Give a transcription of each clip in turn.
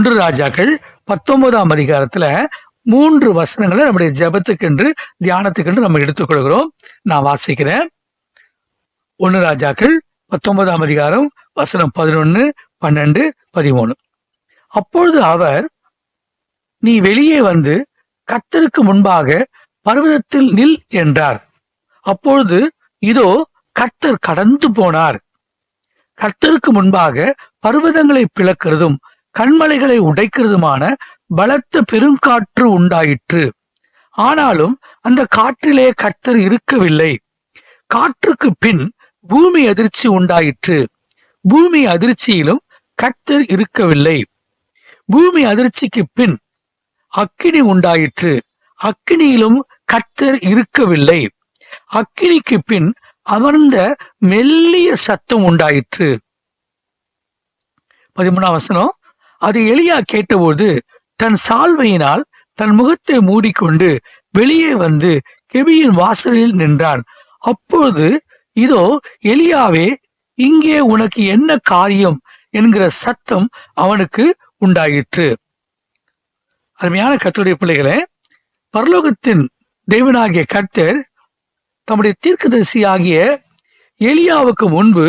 ஒன்று ராஜாக்கள் பத்தொன்பதாம் அதிகாரத்துல மூன்று வசனங்களை நம்முடைய ஜபத்துக்கென்று தியானத்துக்கென்று நம்ம எடுத்துக்கொள்கிறோம். நான் வாசிக்கிறேன். ஒன்று ராஜாக்கள் பத்தொன்பதாம் அதிகாரம் வசனம் பதினொன்னு பன்னெண்டு பதிமூணு. அப்பொழுது அவர் நீ வெளியே வந்து கத்தருக்கு முன்பாக பர்வதத்தில் நில் என்றார். அப்பொழுது இதோ கர்த்தர் கடந்து போனார். கர்த்தருக்கு முன்பாக பர்வதங்களை பிளக்கிறதும் கண்மலைகளை உடைக்கிறதுமான பலத்த பெருங்காற்று உண்டாயிற்று. ஆனாலும் அந்த காற்றிலே கர்த்தர் இருக்கவில்லை. காற்றுக்கு பின் பூமி அதிர்ச்சி உண்டாயிற்று. பூமி அதிர்ச்சியிலும் கர்த்தர் இருக்கவில்லை. பூமி அதிர்ச்சிக்கு பின் அக்கினி உண்டாயிற்று. அக்கினியிலும் கர்த்தர் இருக்கவில்லை. அக்கினிக்கு பின் அமர்ந்த மெல்லிய சத்தம் உண்டாயிற்று. பதிமூணாம் வசனம் அது எலியா கேட்டபோது தன் சால்வையினால் தன் முகத்தை மூடிக்கொண்டு வெளியே வந்து கெபியின் வாசலில் நின்றான். அப்பொழுது இதோ எலியாவே இங்கே உனக்கு என்ன காரியம் என்கிற சத்தம் அவனுக்கு உண்டாயிற்று. அருமையான கத்துடைய பிள்ளைகளே பரலோகத்தின் தெய்வனாகிய கர்த்தர் தம்முடைய தீர்க்கதரிசியாகிய எலியாவுக்கு முன்பு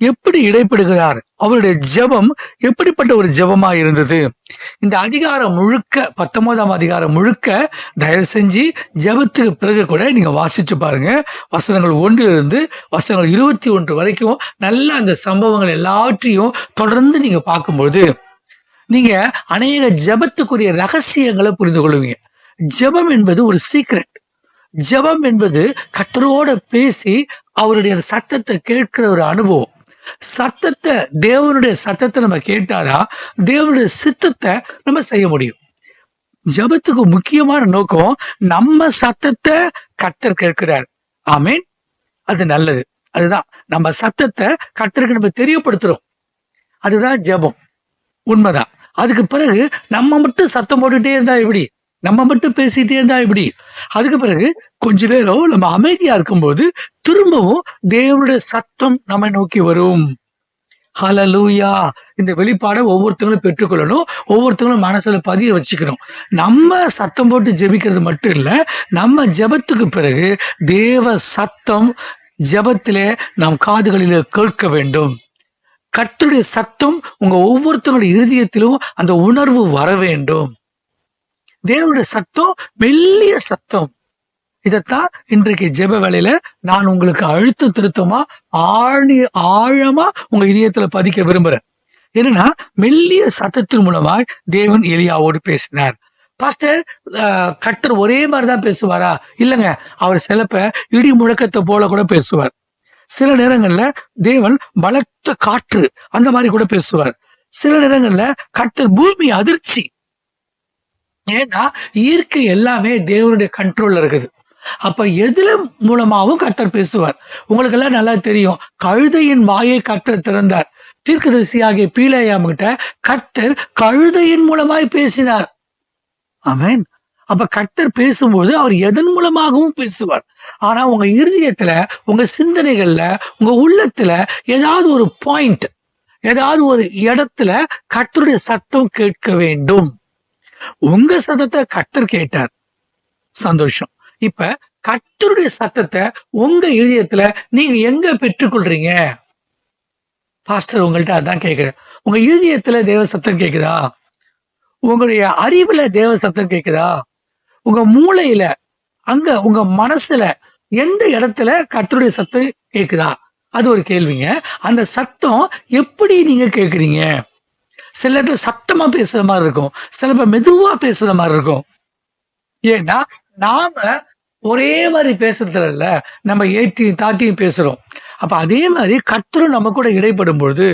எப்படி இடைப்படுகிறார்? அவருடைய ஜெபம் எப்படிப்பட்ட ஒரு ஜெபமா இருந்தது? இந்த அதிகாரம் முழுக்க பத்தொன்பதாம் அதிகாரம் முழுக்க தயவு செஞ்சு ஜெபத்துக்கு பிறகு கூட நீங்க வாசிச்சு பாருங்க. வசனங்கள் ஒன்றிலிருந்து வசனங்கள் இருபத்தி ஒன்று வரைக்கும் நல்ல அந்த சம்பவங்கள் எல்லாவற்றையும் தொடர்ந்து நீங்க பார்க்கும்பொழுது நீங்க அநேக ஜெபத்துக்குரிய ரகசியங்களை புரிந்து கொள்வீங்க. ஜெபம் என்பது ஒரு சீக்ரெட் ஜெபம் என்பது கத்தரோட பேசி அவருடைய சத்தத்தை கேட்கிற ஒரு அனுபவம். சத்தத்தை தேவனுடைய சத்தத்தை நம்ம கேட்டாதான் தேவனுடைய சித்தத்தை நம்ம செய்ய முடியும். ஜெபத்துக்கு முக்கியமான நோக்கம் நம்ம சத்தத்தை கத்தர் கேட்கிறார். ஆமீன். அது நல்லது. அதுதான். நம்ம சத்தத்தை கத்தருக்கு நம்ம தெரியப்படுத்துறோம். அதுதான் ஜெபம். உண்மைதான். அதுக்கு பிறகு நம்ம மட்டும் சத்தம் போட்டுட்டே இருந்தா எப்படி? நம்ம மட்டும் பேசிட்டே இருந்தா இப்படி அதுக்கு பிறகு கொஞ்ச நேரம் நம்ம அமைதியா இருக்கும்போது திரும்பவும் தேவனுடைய சத்தம் நம்மை நோக்கி வரும். ஹலலூயா இந்த வெளிப்பாடை ஒவ்வொருத்தங்களும் பெற்றுக்கொள்ளணும் ஒவ்வொருத்தங்களும் மனசுல பதிய வச்சுக்கணும். நம்ம சத்தம் போட்டு ஜெபிக்கிறது மட்டும் இல்ல நம்ம ஜெபத்துக்கு பிறகு தேவ சத்தம் ஜெபத்திலே நம் காதுகளில கேட்க வேண்டும். கர்த்தருடைய சத்தம் உங்க ஒவ்வொருத்தருடைய இருதயத்திலும் அந்த உணர்வு வர வேண்டும். தேவனுடைய சத்தம் மெல்லிய சத்தம். இதைத்தான் இன்றைக்கு ஜெப வேலையில நான் உங்களுக்கு அழுத்த திருத்தமா ஆழி ஆழமா உங்க இதயத்துல பதிக்க விரும்புறேன். என்னன்னா மெல்லிய சத்தத்தின் மூலமாய் தேவன் எலியாவோடு பேசினார். பாஸ்டர் கட்டர் ஒரே மாதிரிதான் பேசுவாரா? இல்லைங்க அவர் சிலப்ப இடி முழக்கத்தை போல கூட பேசுவார். சில நேரங்கள்ல தேவன் பலத்த காற்று அந்த மாதிரி கூட பேசுவார். சில நேரங்கள்ல கட்டர் பூமி அதிர்ச்சி ஏன்னா இயற்கை எல்லாமே தேவனுடைய கண்ட்ரோல்ல இருக்குது. அப்ப எதுல மூலமாவும் கர்த்தர் பேசுவார். உங்களுக்கு எல்லாம் நல்லா தெரியும். கழுதையின் வாயை கர்த்தர் திறந்தார். தீர்க்கதரிசியாகிய பீலையாம் கிட்ட கர்த்தர் கழுதையின் மூலமாய் பேசினார். ஆமேன். அப்ப கர்த்தர் பேசும்போது அவர் எதன் மூலமாகவும் பேசுவார். ஆனா உங்க இருதயத்துல உங்க சிந்தனைகள்ல உங்க உள்ளத்துல ஏதாவது ஒரு பாயிண்ட் ஏதாவது ஒரு இடத்துல கர்த்தருடைய சத்தம் கேட்க வேண்டும். உங்க சத்தத்தை கர்த்தர் கேட்டார். சந்தோஷம். இப்ப கர்த்தருடைய சத்தத்தை உங்க இதயத்துல நீங்க எங்க பெற்றுக்கொள்றீங்க? பாஸ்டர் உங்கள்கிட்ட அதான் கேட்கிறேன் உங்க இதயத்துல தேவ சத்தம் கேக்குதா? உங்களுடைய அறிவுல தேவ சத்தம் கேக்குதா? உங்க மூளையில அங்க உங்க மனசுல எந்த இடத்துல கர்த்தருடைய சத்தம் கேக்குதா? அது ஒரு கேள்விங்க. அந்த சத்தம் எப்படி நீங்க கேக்குறீங்க? சில இடத்துல சத்தமா பேசுற மாதிரி இருக்கும். சில பேர் மெதுவா பேசுற மாதிரி இருக்கும். ஏன்னா நாம ஒரே மாதிரி பேசுறதுல இல்ல நம்ம ஏற்றியும் தாத்தியும் பேசுறோம். அப்ப அதே மாதிரி கத்தரும் நம்ம கூட இடைப்படும் பொழுது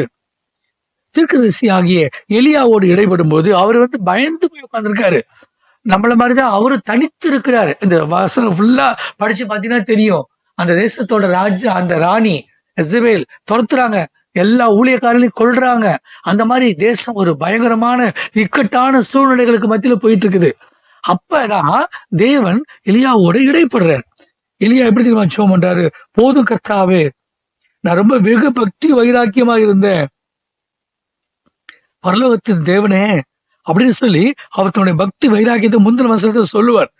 தீர்க்கதரிசி ஆகிய எலியாவோடு இடைப்படும் போது அவர் வந்து பயந்து போய் உட்காந்துருக்காரு நம்மள மாதிரிதான் அவரு தனித்து இருக்கிறாரு இந்த வசனம் ஃபுல்லா படிச்சு பாத்தீங்கன்னா தெரியும். அந்த தேசத்தோட ராஜா அந்த ராணி எசபேல் துரத்துறாங்க. எல்லா ஊழியக்காரர்களையும் கொல்றாங்க. அந்த மாதிரி தேசம் ஒரு பயங்கரமான இக்கட்டான சூழ்நிலைகளுக்கு மத்தியில போயிட்டு இருக்குது அப்பதான் தேவன் எலியாவோட இடைப்படுறார். எலியா எப்படி தெரியுமா சோம் பண்றாரு? போதும் கர்த்தாவே நான் ரொம்ப வெகு பக்தி வைராக்கியமா இருந்தேன். பரலோகத்தின் தேவனே அப்படின்னு சொல்லி அவர் தன்னுடைய பக்தி வைராக்கியத்தை முந்தின வசனத்தை சொல்லுவார்.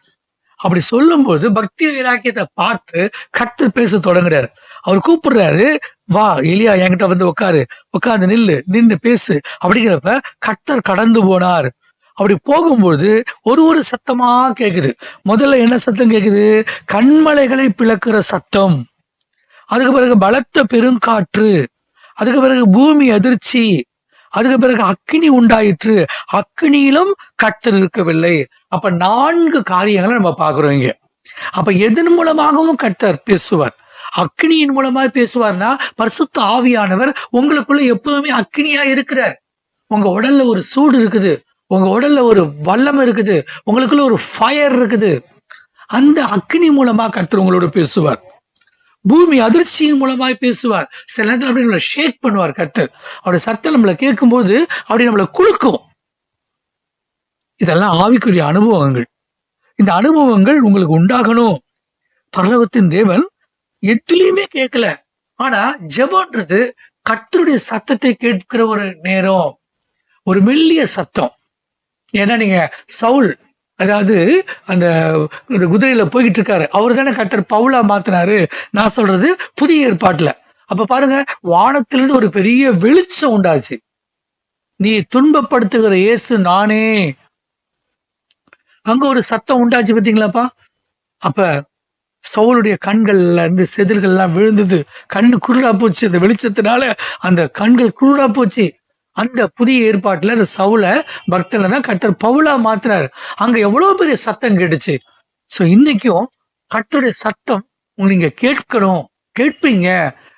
அப்படி சொல்லும்போது பக்தி வைராக்கியத்தை பார்த்து கத்து பேச தொடங்குறாரு. அவர் கூப்பிடுறாரு வா எலியா என்கிட்ட வந்து உட்காரு உட்கார்ந்து நில்லு நின்னு பேசு. அப்படிங்கிறப்ப கட்டர் கடந்து போனார். அப்படி போகும்போது ஒரு ஒரு சத்தமா கேக்குது. முதல்ல என்ன சத்தம் கேக்குது? கண்மலைகளை பிளக்குற சத்தம். அதுக்கு பிறகு பலத்த பெருங்காற்று. அதுக்கு பிறகு பூமி அதிர்ச்சி. அதுக்கு பிறகு அக்கினி உண்டாயிற்று. அக்கினியிலும் கட்டர் இருக்கவில்லை. அப்ப நான்கு காரியங்களை நம்ம பாக்குறோம் இங்க. அப்ப எதன் மூலமாகவும் கர்த்தர் பேசுவார்? அக்னியின் மூலமா பேசுவார்னா பரிசுத்த ஆவியானவர் உங்களுக்குள்ள எப்பவுமே அக்னியா இருக்கிறார். உங்க உடல்ல ஒரு சூடு இருக்குது. உங்க உடல்ல ஒரு வல்லம் இருக்குது. உங்களுக்குள்ள ஒரு ஃபயர் இருக்குது. அந்த அக்னி மூலமா கர்த்தர் உங்களோட பேசுவார். பூமி அதிர்ச்சியின் மூலமாய் பேசுவார். சில நேரத்தில் அப்படி நம்மளை ஷேக் பண்ணுவார் கர்த்தர். அவருடைய சத்தம் நம்மளை கேட்கும்போது அப்படி நம்மளை குலுக்கும். இதெல்லாம் ஆவிக்குரிய அனுபவங்கள். இந்த அனுபவங்கள் உங்களுக்கு உண்டாகணும். பரலவத்தின் தேவன் எதுலயுமே கேட்கல. ஆனா ஜபன்றது கர்த்தருடைய சத்தத்தை கேட்கிற ஒரு நேரம். ஒரு மெல்லிய சத்தம். ஏன்னா நீங்க சவுல் அதாவது அந்த இந்த குதிரையில போய்கிட்டு இருக்காரு அவர் தானே கத்தர் பவுலா மாத்தினாரு. நான் சொல்றது புதிய ஏற்பாட்டுல. அப்ப பாருங்க வானத்திலிருந்து ஒரு பெரிய வெளிச்சம் உண்டாச்சு. நீ துன்பப்படுத்துகிற இயேசு நானே. அங்க ஒரு சத்தம் உண்டாச்சு பாத்தீங்களாப்பா? அப்ப சவுளுடைய கண்கள்ல இருந்து செதில்கள் எல்லாம் விழுந்தது. கண்ணு குருடா போச்சு. அந்த வெளிச்சத்தினால அந்த கண்கள் குருடா போச்சு. அந்த புதிய ஏற்பாட்டுல அந்த சவுல பக்தனை தான் கர்த்தர் பவுலா மாத்தினாரு அங்க எவ்வளவு பெரிய சத்தம் கேட்டுச்சு. சோ இன்னைக்கும் கர்த்தருடைய சத்தம் நீங்க கேட்கணும். கேட்பீங்க.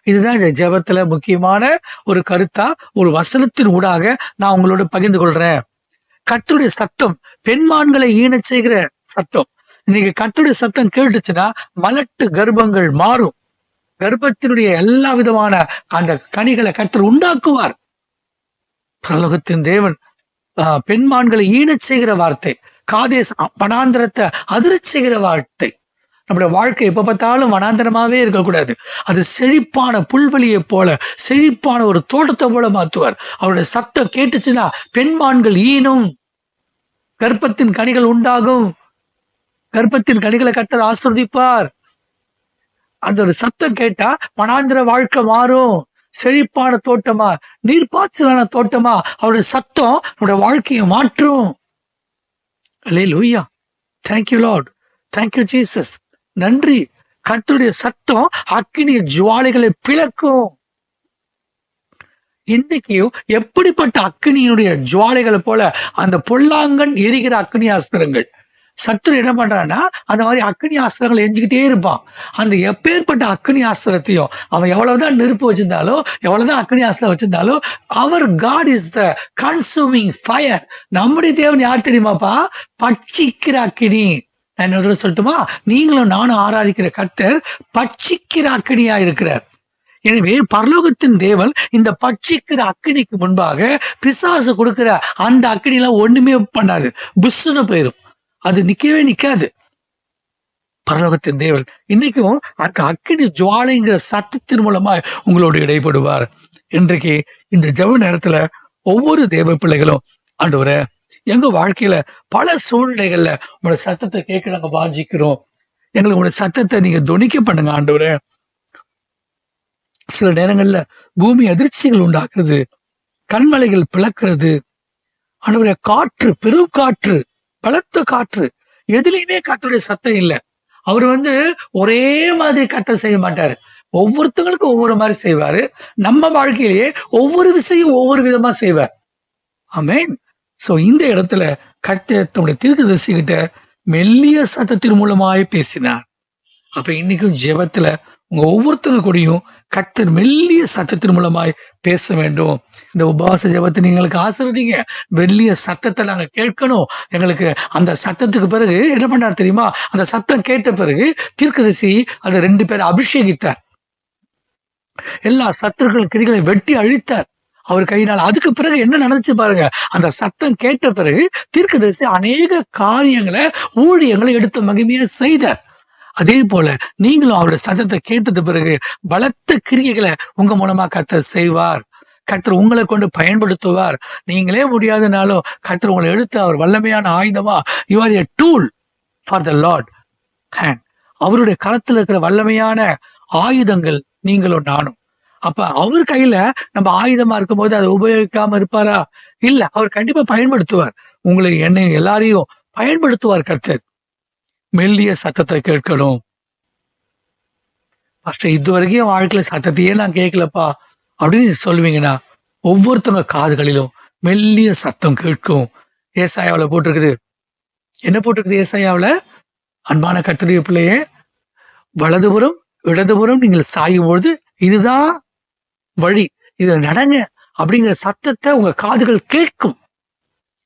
இதுதான் இந்த ஜெபத்துல முக்கியமான ஒரு கருத்தா ஒரு வசனத்தின் ஊடாக நான் உங்களோட பகிர்ந்து கொள்றேன். கர்த்தருடைய சத்தம் பெண்மான்களை ஈன செய்கிற சத்தம். இன்னைக்கு கத்துடைய சத்தம் கேட்டுச்சுன்னா மலட்டு கர்ப்பங்கள் மாறும். கர்ப்பத்தினுடைய எல்லா விதமான அந்த கனிகளை கத்தர் உண்டாக்குவார். பிரலோகத்தின் தேவன் ஆஹ், பெண்மான்களை ஈனச் செய்கிற வார்த்தை காதேஸ் வனாந்திரத்தை அதிரச் செய்கிற வார்த்தை. நம்முடைய வாழ்க்கை எப்ப பார்த்தாலும் வனாந்தரமாவே இருக்கக்கூடாது. அது செழிப்பான புல்வெளியை போல செழிப்பான ஒரு தோட்டத்தை போல மாத்துவார். அவருடைய சத்தம் கேட்டுச்சுன்னா பெண்மான்கள் ஈனும் கர்ப்பத்தின் கனிகள் உண்டாகும். கர்ப்பத்தின் கனிகளை கட்டர் ஆசிர்வதிப்பார் அந்த ஒரு சத்தம் கேட்டா மனாந்திர வாழ்க்கை மாறும். செழிப்பான தோட்டமா நீர்ப்பாய்ச்சலான தோட்டமா அவருடைய சத்தம் நம்முடைய வாழ்க்கையை மாற்றும். அல்லே லூயா தேங்க்யூ லார்ட் தேங்க்யூ ஜீசஸ் நன்றி. கர்த்தருடைய சத்தம் அக்கினிய ஜுவாலைகளை பிளக்கும். இன்னைக்கும் எப்படிப்பட்ட அக்னியினுடைய ஜுவாலைகளை போல அந்த பொல்லாங்கன் எரிகிற அக்னி அஸ்திரங்கள் சத்துரு என்ன பண்றான்னா அந்த மாதிரி அக்னி ஆஸ்திரங்களை எரிஞ்சுக்கிட்டே இருப்பான். அந்த எப்பேற்பட்ட அக்னி ஆஸ்திரத்தையும் அவன் எவ்வளவுதான் நெருப்பு வச்சிருந்தாலோ எவ்வளவுதான் அக்னி ஆஸ்திரம் வச்சிருந்தாலோ அவர் God is the consuming fire நம்முடைய தேவன் யார் தெரியுமாப்பா? பட்சிக்கிற அக்கினி நான் இன்னொரு சொல்லட்டுமா? நீங்களும் நானும் ஆராதிக்கிற கத்தர் பட்சிக்கிற அக்னியா இருக்கிறார். எனவே பரலோகத்தின் தேவன் இந்த பட்சிக்கிற அக்கினிக்கு முன்பாக பிசாசு கொடுக்கிற அந்த அக்கினி எல்லாம் ஒண்ணுமே பண்ணாது. புஷ்ஷுன்னு போயிடும் அது நிக்கவே நிக்காது. பரலோகத்தின் தேவன். இன்னைக்கும் அந்த அக்கினி ஜுவாலைங்கிற சத்தத்தின் மூலமா உங்களோடு இடைப்படுவார். இன்றைக்கு இந்த ஜெப நேரத்துல ஒவ்வொரு தேவ பிள்ளைகளும் ஆண்டவரே எங்க வாழ்க்கையில பல சூழ்நிலைகள்ல உங்களோட சத்தத்தை கேட்க நாங்க வாஞ்சிக்கிறோம். எங்களுக்கு உங்களோட சத்தத்தை நீங்க துணிக்க பண்ணுங்க ஆண்டவரே. சில நேரங்கள்ல பூமி அதிர்ச்சிகள் உண்டாக்குறது கண்மலைகள் பிளக்கிறது. ஆண்டவரே காற்று பெரும் காற்று பலத்த காற்று. எதுலையுமே காற்றுடைய சத்தம் இல்லை. அவர் வந்து ஒரே மாதிரி கத்தை செய்ய மாட்டாரு. ஒவ்வொருத்தங்களுக்கும் ஒவ்வொரு மாதிரி செய்வாரு. நம்ம வாழ்க்கையிலேயே ஒவ்வொரு விஷயம் ஒவ்வொரு விதமா செய்வார். ஆமேன் சோ இந்த இடத்துல கர்த்தர் தன்னுடைய தீர்க்கதரிசிகிட்ட மெல்லிய சத்தத்தின் மூலமாய் பேசினார். அப்ப இன்னைக்கும் ஜெபத்துல உங்க ஒவ்வொருத்தங்க கூடயும் கத்தர் மெல்லிய சத்தத்தின் மூலமாய் பேச வேண்டும். இந்த உபவாச ஜெபத்தை நீங்களுக்கு ஆசிர்வதிங்க. மெல்லிய சத்தத்தை நாங்க கேட்கணும். எங்களுக்கு அந்த சத்தத்துக்கு பிறகு என்ன பண்ணார் தெரியுமா? அந்த சத்தம் கேட்ட பிறகு தீர்க்கதரிசி அதை ரெண்டு பேரை அபிஷேகித்தார். எல்லா சத்துருக்கள் கிரிகளை வெட்டி அழித்தார். அவர் கையினால் அதுக்கு பிறகு என்ன நடந்துச்சு பாருங்க? அந்த சத்தம் கேட்ட பிறகு தீர்க்கதரிசி அநேக காரியங்களை ஊழியங்களை எடுத்து மகிமையை செய்தார். அதே போல நீங்களும் அவருடைய சத்தத்தை கேட்டது பிறகு பலத்த கிரியைகளை உங்க மூலமா கர்த்தர் செய்வார். கர்த்தர் உங்களை கொண்டு பயன்படுத்துவார். நீங்களே முடியாதனாலும் கர்த்தர் உங்களை எடுத்து அவர் வல்லமையான ஆயுதமா you are a tool for the Lord hand அவருடைய களத்துல இருக்கிற வல்லமையான ஆயுதங்கள் நீங்களும் நானும். அப்ப அவர் கையில நம்ம ஆயுதமா இருக்கும்போது அதை உபயோகிக்காம இருப்பாரா? இல்ல அவர் கண்டிப்பா பயன்படுத்துவார். உங்களை என்னை எல்லாரையும் பயன்படுத்துவார் கர்த்தர். மெல்லிய சத்தத்தை கேட்கணும். ஃபர்ஸ்ட் இது வரைக்கும் என் வாழ்க்கையில சத்தத்தையே நான் கேட்கலப்பா. அப்படின்னு சொல்லுவீங்கன்னா ஒவ்வொருத்தவங்க காதுகளிலும் மெல்லிய சத்தம் கேட்கும். ஏசாயாவில் போட்டிருக்குது. என்ன போட்டிருக்குது ஏசாயாவில்? அன்பான கத்திரிய பிள்ளையே வலதுபுறம் இடதுபுறம் நீங்கள் சாயும் பொழுது இதுதான் வழி. இதில் நடங்க அப்படிங்கிற சத்தத்தை உங்க காதுகள் கேட்கும்.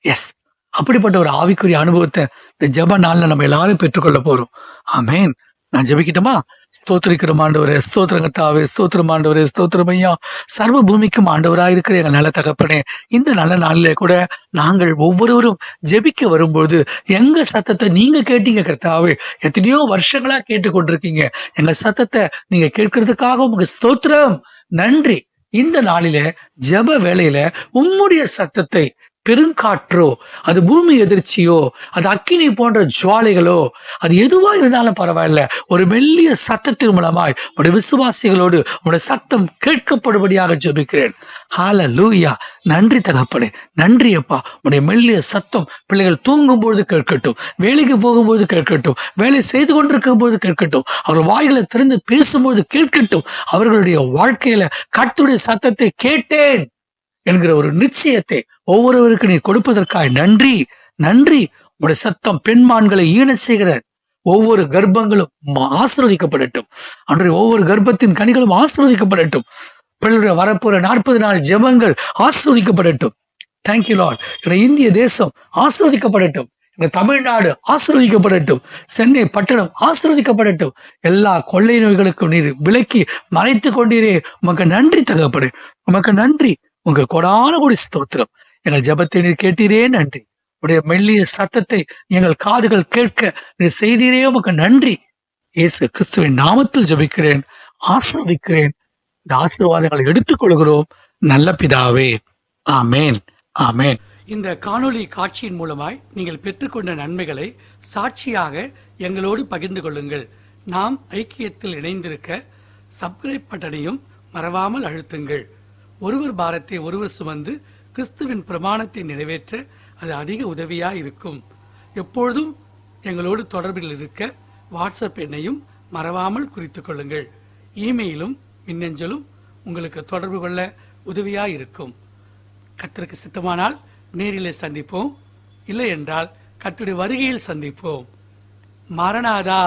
எஸ் அப்படிப்பட்ட ஒரு ஆவிக்குரிய அனுபவத்தை இந்த ஜெப நாள்ல நம்ம எல்லாரும் பெற்றுக்கொள்ள போறோம். ஆமேன். நான் ஜெபிக்கட்டுமா? ஸ்தோத்திரிக்கிறோம் ஆண்டவரே ஸ்தோத்திரங்கத்தாவே ஸ்தோத்திரம் ஆண்டவரே ஸ்தோத்திரம் ஐயா. சர்வ பூமிக்கும் ஆண்டவராயிருக்கிற எங்கள் நல்ல தகப்பனே இந்த நல்ல நாளிலே கூட நாங்கள் ஒவ்வொருவரும் ஜெபிக்க வரும்போது எங்க சத்தத்தை நீங்க கேட்டீங்க கர்த்தாவே? எத்தனையோ வருஷங்களா கேட்டுக்கொண்டிருக்கீங்க. எங்க சத்தத்தை நீங்க கேட்கறதுக்காக உங்க ஸ்தோத்திரம். நன்றி. இந்த நாளில ஜெப வேளையில உம்முடைய சத்தத்தை பெருங்காற்றோ அது பூமி எதிர்ச்சியோ அது அக்கினி போன்ற ஜுவாலைகளோ அது எதுவா இருந்தாலும் பரவாயில்ல. ஒரு மெல்லிய சத்தத்தின் மூலமாய் உடைய விசுவாசிகளோடு உடைய சத்தம் கேட்கப்படும்படியாக ஜெபிக்கிறேன். ஹால லூயா நன்றி தகப்பனே. நன்றி அப்பா. உடைய மெல்லிய சத்தம் பிள்ளைகள் தூங்கும் பொழுது கேட்கட்டும் வேலைக்கு போகும்போது கேட்கட்டும் வேலை செய்து கொண்டிருக்கும் போது கேட்கட்டும் அவர் வாய்களை திறந்து பேசும்போது கேட்கட்டும் அவர்களுடைய வாழ்க்கையில கத்துடைய சத்தத்தை கேட்டேன். என்கிற ஒரு நிச்சயத்தை ஒவ்வொருவருக்கு நீ கொடுப்பதற்காக நன்றி நன்றி. உடைய சத்தம் பெண்மான்களை ஈன செய்கிற ஒவ்வொரு கர்ப்பங்களும் ஆசிர்வதிக்கப்படட்டும். அன்றைய ஒவ்வொரு கர்ப்பத்தின் கனிகளும் ஆசிர்வதிக்கப்படட்டும். பிள்ளைய வரப்போற நாற்பது நாள் ஜெபங்கள் ஆசிர்வதிக்கப்படட்டும். தேங்க்யூ லார்ட் இந்திய தேசம் ஆசிர்வதிக்கப்படட்டும். எங்க தமிழ்நாடு ஆசிர்வதிக்கப்படட்டும். சென்னை பட்டணம் ஆசிர்வதிக்கப்படட்டும். எல்லா கொள்ளை நோய்களுக்கும் நீர் விலக்கி மறைத்து கொண்டீரே. உமக்கு நன்றி தகப்படு உமக்கு நன்றி. உங்க கொடான கொடி ஸ்தோத்திரம். எங்கள் ஜெபத்தை நீர் கேட்டீரே நன்றி. உடைய மெல்லிய சத்தத்தை எங்கள் காதுகள் கேட்க நீர் செய்தீரே உமக்கு நன்றி. இயேசு கிறிஸ்துவின் நாமத்தில் ஜெபிக்கிறேன் ஆசிர்வதிக்கிறேன். இந்த ஆசீர்வாதங்களை எடுத்துக்கொள்கிறோம். நல்ல பிதாவே ஆமேன் ஆமேன். இந்த காணொளி காட்சியின் மூலமாய் நீங்கள் பெற்றுக்கொண்ட நன்மைகளை சாட்சியாக எங்களோடு பகிர்ந்து கொள்ளுங்கள். நாம் ஐக்கியத்தில் இணைந்திருக்க சப்ஸ்கிரைப் பட்டனையும் மறவாமல் அழுத்துங்கள். ஒருவர் பாரத்தை ஒருவர் சுமந்து கிறிஸ்துவின் பிரமாணத்தை நிறைவேற்ற அது அதிக உதவியா இருக்கும் எப்பொழுதும் எங்களோடு தொடர்பில் இருக்க வாட்ஸ்அப் எண்ணையும் மறவாமல் குறித்து கொள்ளுங்கள். இமெயிலும் மின்னஞ்சலும் உங்களுக்கு தொடர்பு கொள்ள உதவியா இருக்கும் கத்திற்கு சித்தமானால் நேரிலே சந்திப்போம். இல்லை என்றால் கத்துடைய வருகையில் சந்திப்போம். மரணாதா